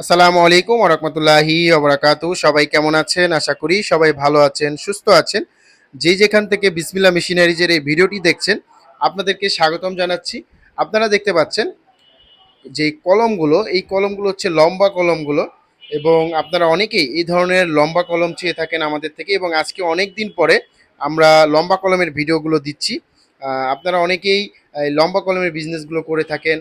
আসসালামু আলাইকুম ওরহমতুল্লাহি ওবরাকাতু সবাই কেমন আছেন? আশা করি সবাই ভালো আছেন, সুস্থ আছেন। যে যেখান থেকে বিসমিল্লা মেশিনারিজের এই ভিডিওটি দেখছেন, আপনাদেরকে স্বাগতম জানাচ্ছি। আপনারা দেখতে পাচ্ছেন যে কলমগুলো, এই কলমগুলো হচ্ছে লম্বা কলমগুলো এবং আপনারা অনেকেই এই ধরনের লম্বা কলম চেয়ে থাকেন আমাদের থেকে এবং আজকে অনেক দিন পরে আমরা লম্বা কলমের ভিডিওগুলো দিচ্ছি। আপনারা অনেকেই লম্বা কলমের বিজনেসগুলো করে থাকেন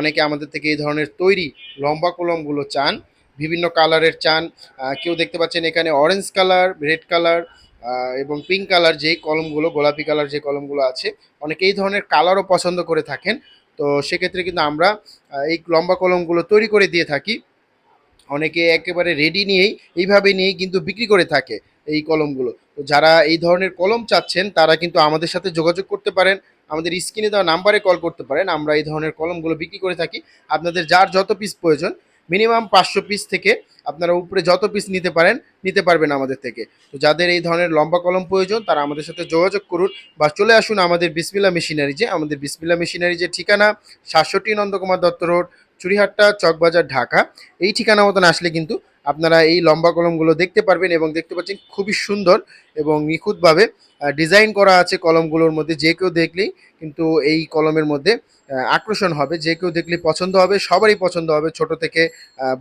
অনেকে আমাদের থেকে এই ধরনের তৈরি লম্বা কলমগুলো চান, বিভিন্ন কালারের চান কেউ দেখতে পাচ্ছেন এখানে অরেঞ্জ কালার রেড কালার এবং পিঙ্ক কালার যেই কলমগুলো, গোলাপি কালার যে কলমগুলো আছে, অনেকে এই ধরনের কালারও পছন্দ করে থাকেন। তো সেক্ষেত্রে কিন্তু আমরা এই লম্বা কলমগুলো তৈরি করে দিয়ে থাকি। অনেকে একেবারে রেডি নিয়েই, এইভাবে নিয়েই কিন্তু বিক্রি করে থাকে এই কলমগুলো। তো যারা এই ধরনের কলম চাচ্ছেন, তারা কিন্তু আমাদের সাথে যোগাযোগ করতে পারেন। আমাদের স্ক্রিনে দেওয়া নাম্বারে কল করতে পারেন। আমরা এই ধরনের কলমগুলো বিক্রি করে থাকি। আপনাদের যার যত পিস প্রয়োজন মিনিমাম পাঁচশো পিস থেকে আপনারা উপরে যত পিস নিতে পারেন, নিতে পারবেন আমাদের থেকে। তো যাদের এই ধরনের লম্বা কলম প্রয়োজন, তারা আমাদের সাথে যোগাযোগ করুন বা চলে আসুন আমাদের বিসমিল্লা মেশিনারিজে আমাদের বিসমিল্লা মেশিনারিজের ঠিকানা, সাতষট্টি নন্দকুমার দত্ত রোড চুরিহাট্টা চকবাজার, ঢাকা, এই ঠিকানা মতন আসলে কিন্তু আপনারা এই লম্বা কলমগুলো দেখতে পারবেন এবং দেখতে পাচ্ছেন খুবই সুন্দর এবং নিখুঁতভাবে ডিজাইন করা আছে কলমগুলোর মধ্যে। যে কেউ দেখলেই কিন্তু এই কলমের মধ্যে আকর্ষণ হবে। যে কেউ দেখলে পছন্দ হবে, সবারই পছন্দ হবে ছোট থেকে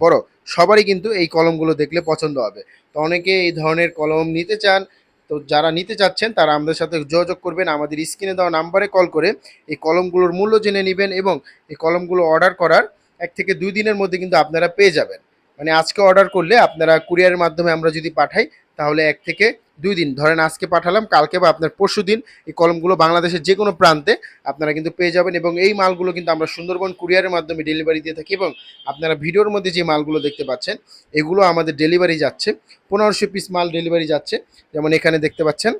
বড়। সবারই কিন্তু এই কলমগুলো দেখলে পছন্দ হবে। তো অনেকে এই ধরনের কলম নিতে চান, তো যারা নিতে চাচ্ছেন তারা আমাদের সাথে যোগাযোগ করবেন। আমাদের স্ক্রিনে দেওয়া নাম্বারে কল করে এই কলমগুলোর মূল্য জেনে নেবেন এবং এই কলমগুলো অর্ডার করার এক থেকে দুই দিনের মধ্যে কিন্তু আপনারা পেয়ে যাবেন। মানে আজকে অর্ডার করলে আপনারা কুরিয়ারের মাধ্যমে আমরা যদি পাঠাই, তাহলে এক থেকে দুই দিন। ধরেন আজকে পাঠালাম, কালকে বা আপনার পরশু দিন এই কলমগুলো বাংলাদেশের যে কোনো প্রান্তে আপনারা কিন্তু পেয়ে যাবেন এবং এই মালগুলো কিন্তু আমরা সুন্দরবন কুরিয়ারের মাধ্যমে ডেলিভারি দিয়ে থাকি এবং আপনারা ভিডিওর মধ্যে যে মালগুলো দেখতে পাচ্ছেন, এগুলো আমাদের ডেলিভারি যাচ্ছে। পনেরোশো পিস মাল ডেলিভারি যাচ্ছে। যেমন এখানে দেখতে পাচ্ছেন,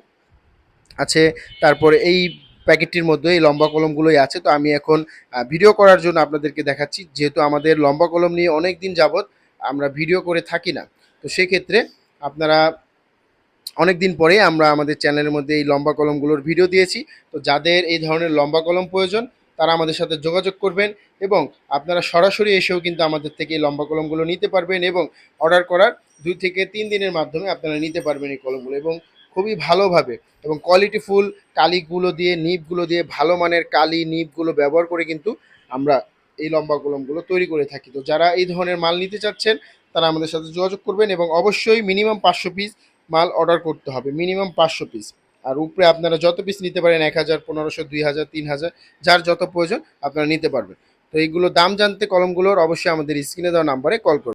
আছে তারপরে এই প্যাকেটটির মধ্যে এই লম্বা কলমগুলোই আছে, তো আমি এখন ভিডিও করার জন্য আপনাদেরকে দেখাচ্ছি। যেহেতু আমাদের লম্বা কলম নিয়ে অনেক দিন যাবৎ আমরা ভিডিও করে থাকি না, তো সেক্ষেত্রে আপনারা অনেক দিন পরে আমরা আমাদের চ্যানেলের মধ্যে এই লম্বা কলমগুলোর ভিডিও দিয়েছি। তো যাদের এই ধরনের লম্বা কলম প্রয়োজন, তারা আমাদের সাথে যোগাযোগ করবেন এবং আপনারা সরাসরি এসেও কিন্তু আমাদের থেকে এই লম্বা কলমগুলো নিতে পারবেন এবং অর্ডার করার দুই থেকে তিন দিনের মাধ্যমে আপনারা নিতে পারবেন এই কলমগুলো এবং খুবই ভালোভাবে এবং কোয়ালিটি ফুল, কালিগুলো দিয়ে, নিপগুলো দিয়ে, ভালো মানের কালি, নিপগুলো ব্যবহার করে কিন্তু আমরা এই লম্বা কলমগুলো তৈরি করে থাকি। তো যারা এই ধরনের মাল নিতে চাচ্ছেন, তারা আমাদের সাথে যোগাযোগ করবেন এবং অবশ্যই মিনিমাম পাঁচশো পিস মাল অর্ডার করতে হবে। মিনিমাম পাঁচশো পিস আর উপরে আপনারা যত পিস নিতে পারেন, এক হাজার, পনেরোশো, দুই হাজার, তিন হাজার, যার যত প্রয়োজন আপনারা নিতে পারবেন। তো এইগুলো দাম জানতে কলমগুলোর অবশ্যই আমাদের স্ক্রিনে দেওয়া নাম্বারে কল করুন